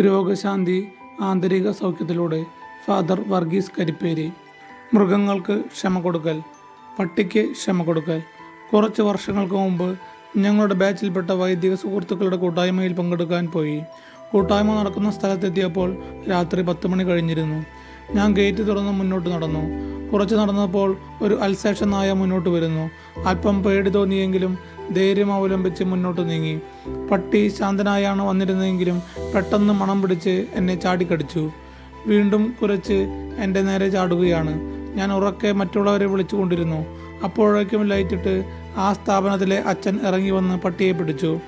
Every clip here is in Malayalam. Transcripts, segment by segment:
രോഗശാന്തി ആന്തരിക സൗഖ്യത്തിലൂടെ ഫാദർ വർഗീസ് കരിപ്പേരി. മൃഗങ്ങൾക്ക് ക്ഷമ കൊടുക്കൽ പട്ടിക്ക് ക്ഷമ കൊടുക്കൽ. കുറച്ച് വർഷങ്ങൾക്ക് മുമ്പ് ഞങ്ങളുടെ ബാച്ചിൽപ്പെട്ട വൈദിക സുഹൃത്തുക്കളുടെ കൂട്ടായ്മയിൽ പങ്കെടുക്കാൻ പോയി. കൂട്ടായ്മ നടക്കുന്ന സ്ഥലത്തെത്തിയപ്പോൾ രാത്രി പത്ത് മണി കഴിഞ്ഞിരുന്നു. ഞാൻ ഗേറ്റ് തുറന്ന് മുന്നോട്ട് നടന്നു. കുറച്ച് നടന്നപ്പോൾ ഒരു അൽസേഷൻ നായ മുന്നോട്ട് വരുന്നു. അല്പം പേടി തോന്നിയെങ്കിലും ധൈര്യം അവലംബിച്ച് മുന്നോട്ട് നീങ്ങി. പട്ടി ശാന്തനായാണ് വന്നിരുന്നതെങ്കിലും പെട്ടെന്ന് മണം പിടിച്ച് എന്നെ ചാടിക്കടിച്ചു. വീണ്ടും കുരച്ച് എന്റെ നേരെ ചാടുകയാണ്. ഞാൻ ഉറക്കെ മറ്റുള്ളവരെ വിളിച്ചുകൊണ്ടിരുന്നു. അപ്പോഴേക്കും ലൈറ്റിട്ട് ആ സ്ഥാപനത്തിലെ അച്ഛൻ ഇറങ്ങി വന്ന് പട്ടിയെ പിടിച്ചു.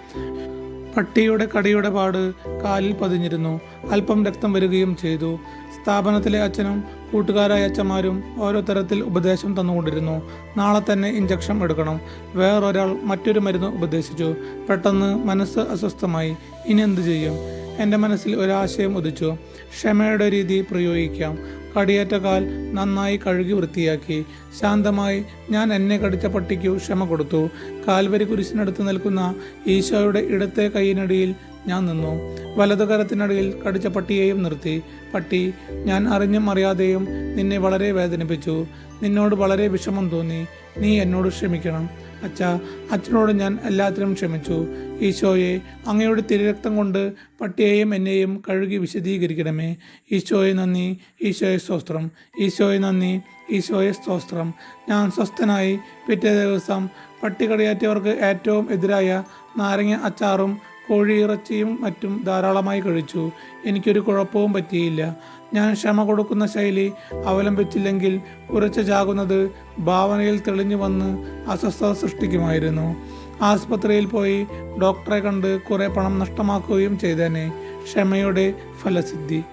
പട്ടിയുടെ കടിയുടെ പാട് കാലിൽ പതിഞ്ഞിരുന്നു. അല്പം രക്തം വരികയും ചെയ്തു. സ്ഥാപനത്തിലെ അച്ഛനും കൂട്ടുകാരായ അച്ഛന്മാരും ഓരോ തരത്തിൽ ഉപദേശം തന്നുകൊണ്ടിരുന്നു. നാളെ തന്നെ ഇഞ്ചക്ഷൻ എടുക്കണം. വേറൊരാൾ മറ്റൊരു മരുന്ന് ഉപദേശിച്ചു. പെട്ടെന്ന് മനസ്സ് അസ്വസ്ഥമായി. ഇനി എന്തു ചെയ്യും? എന്റെ മനസ്സിൽ ഒരാശയം ഉദിച്ചു. ക്ഷമയുടെ രീതി പ്രയോഗിക്കാം. കടിയേറ്റ കാൽ നന്നായി കഴുകി വൃത്തിയാക്കി. ശാന്തമായി ഞാൻ എന്നെ കടിച്ച പട്ടിക്കു ക്ഷമ കൊടുത്തു. കാൽവരി കുരിശിനടുത്ത് നിൽക്കുന്ന ഈശോയുടെ ഇടത്തെ കൈയിനടിയിൽ ഞാൻ നിന്നു. വലതുകരത്തിനടിയിൽ കടിച്ച പട്ടിയെയും നിർത്തി. പട്ടി ഞാൻ അറിഞ്ഞും അറിയാതെയും നിന്നെ വളരെ വേദനിപ്പിച്ചു. നിന്നോട് വളരെ വിഷമം തോന്നി. നീ എന്നോട് ക്ഷമിക്കണം. അച്ഛ അച്ഛനോട് ഞാൻ എല്ലാത്തിനും ക്ഷമിച്ചു. ഈശോയെ അങ്ങയുടെ തിരുരക്തം കൊണ്ട് പട്ടിയെയും എന്നെയും കഴുകി വിശദീകരിക്കണമേ. ഈശോയെ നന്ദി ഈശോയെ സ്തോത്രം. ഈശോയെ നന്ദി ഈശോയെ സ്തോത്രം. ഞാൻ സ്വസ്ഥനായി പിറ്റേ ദിവസം പട്ടി കടിയേറ്റവർക്ക് ഏറ്റവും എതിരായ നാരങ്ങ അച്ചാറും കോഴിയിറച്ചിയും മറ്റും ധാരാളമായി കഴിച്ചു. എനിക്കൊരു കുഴപ്പവും പറ്റിയില്ല. ഞാൻ ക്ഷമ കൊടുക്കുന്ന ശൈലി അവലംബിച്ചില്ലെങ്കിൽ കുറച്ച് ചാകുന്നത് ഭാവനയിൽ തെളിഞ്ഞു വന്ന് അസ്വസ്ഥത സൃഷ്ടിക്കുമായിരുന്നു. ആസ്പത്രിയിൽ പോയി ഡോക്ടറെ കണ്ട് കുറേ പണം നഷ്ടമാക്കുകയും ചെയ്തേനെ. ക്ഷമയുടെ ഫലസിദ്ധി.